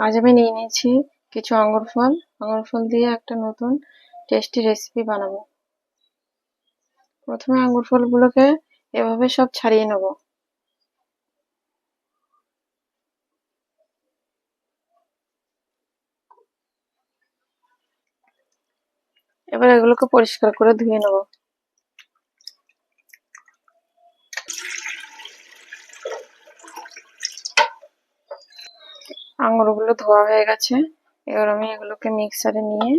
আজ আমি নিয়ে নিয়েছি কিছু আঙ্গুর ফল। আঙ্গুর ফল দিয়ে একটা নতুন টেস্টি রেসিপি বানাবো। প্রথমে আঙ্গুর ফলগুলোকে এভাবে সব ছাড়িয়ে নেব। এবার এগুলোকে পরিষ্কার করে ধুয়ে নেব। আঙুরগুলো ধোয়া হয়ে গেছে। এবার আমি এগুলোকে মিক্সারে নিয়ে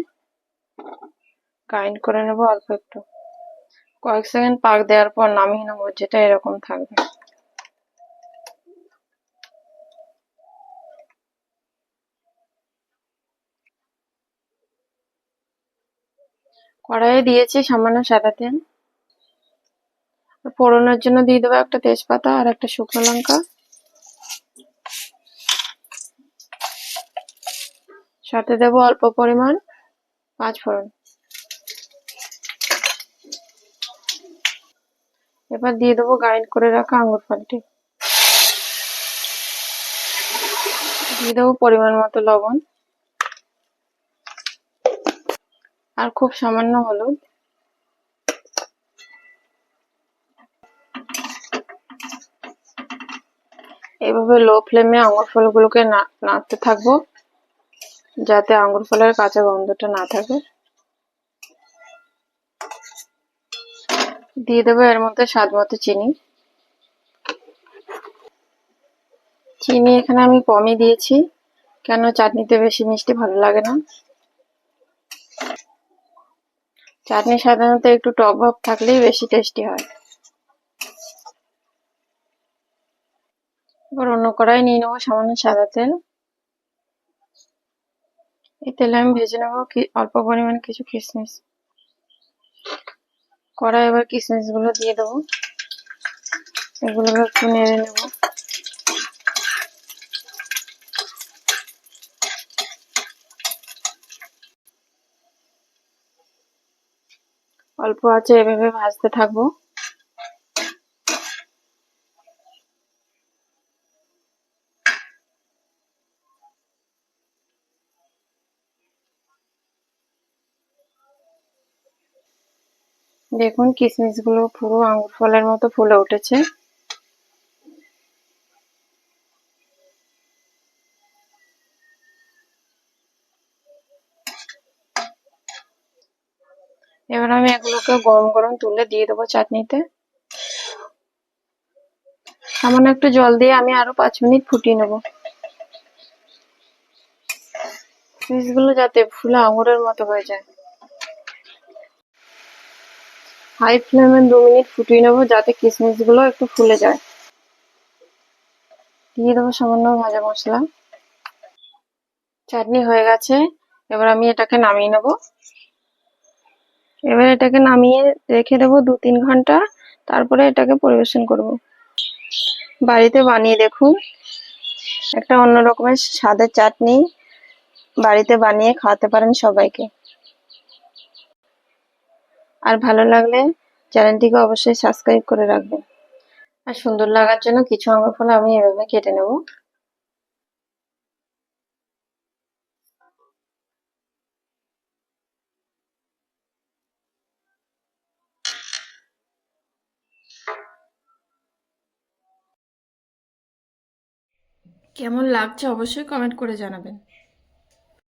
গ্রাইন্ড করে নেব অল্প একটু। কয়েক সেকেন্ড পাক দেওয়ার পর নামিয়ে নেব, যেটা এরকম থাকবে। কড়াইয়ে দিয়েছি সামান্য সাদা তেল। ফোড়নের জন্য দিয়ে দেবো একটা তেজপাতা আর একটা শুকনো লঙ্কা। সাথে দেবো অল্প পরিমাণ পাঁচ ফোড়ন। এবার দিয়ে দেবো গ্রাইন্ড করে রাখা আঙুর ফলটি। দিয়ে দেবো পরিমাণ মতো লবণ। আর খুব সামান্য হলুদ। এভাবে লো ফ্লেমে আঙুর ফলগুলোকে নাড়তে থাকব। যাতে আঙুর ফলের কাঁচা গন্ধটা না থাকে। দিয়ে দেবো এর মধ্যে স্বাদ মতো চিনি। চিনি এখানে আমি কমই দিয়েছি, কেন চাটনিতে বেশি মিষ্টি ভালো লাগে না। চাটনি সাধারণত একটু টক ভাব থাকলেই বেশি টেস্টি হয়। এবার অন্য কড়াই নিয়ে নেব সামান্য সাদা তেল। এই তেলে আমি ভেজে নেব কি, অল্প পরিমাণ কিছু কিশমিশ কড়াই এবার কিশমিশগুলো দিয়ে দেবো। এগুলোকে একটু নেড়ে নেব। অল্প আছে এভাবে ভাজতে থাকব। দেখুন কিশমিশগুলো পুরো আঙ্গুর ফলের মতো ফুলে উঠেছে। এবার আমি এগুলোকে গরম গরম তুলে দিয়ে দেবো চাটনিতে। সামান্য একটু জল দিয়ে আমি আরও পাঁচ মিনিট ফুটিয়ে নেব। গুলো যাতে ফুলে আঙুরের মতো হয়ে যায়। হাই ফ্লেমে দু মিনিট ফুটিয়ে নেব যাতে কিশমিশগুলো একটু ফুলে যায়। দিয়ে দেবো সামান্য ভাজা মশলা। চাটনি হয়ে গেছে। এবার আমি এটাকে নামিয়ে নেব। এবার এটাকে নামিয়ে রেখে দেবো দু তিন ঘণ্টা। তারপরে এটাকে পরিবেশন করব। বাড়িতে বানিয়ে দেখুন। একটা অন্য রকমের স্বাদের চাটনি বাড়িতে বানিয়ে খাওয়াতে পারেন সবাইকে। আর ভালো লাগলে চ্যানেলটিকে অবশ্যই সাবস্ক্রাইব করে রাখবেন আর সুন্দর লাগার জন্য কিছু আঙুর ফল আমি এভাবে কেটে নেব। কেমন লাগছে অবশ্যই কমেন্ট করে জানাবেন।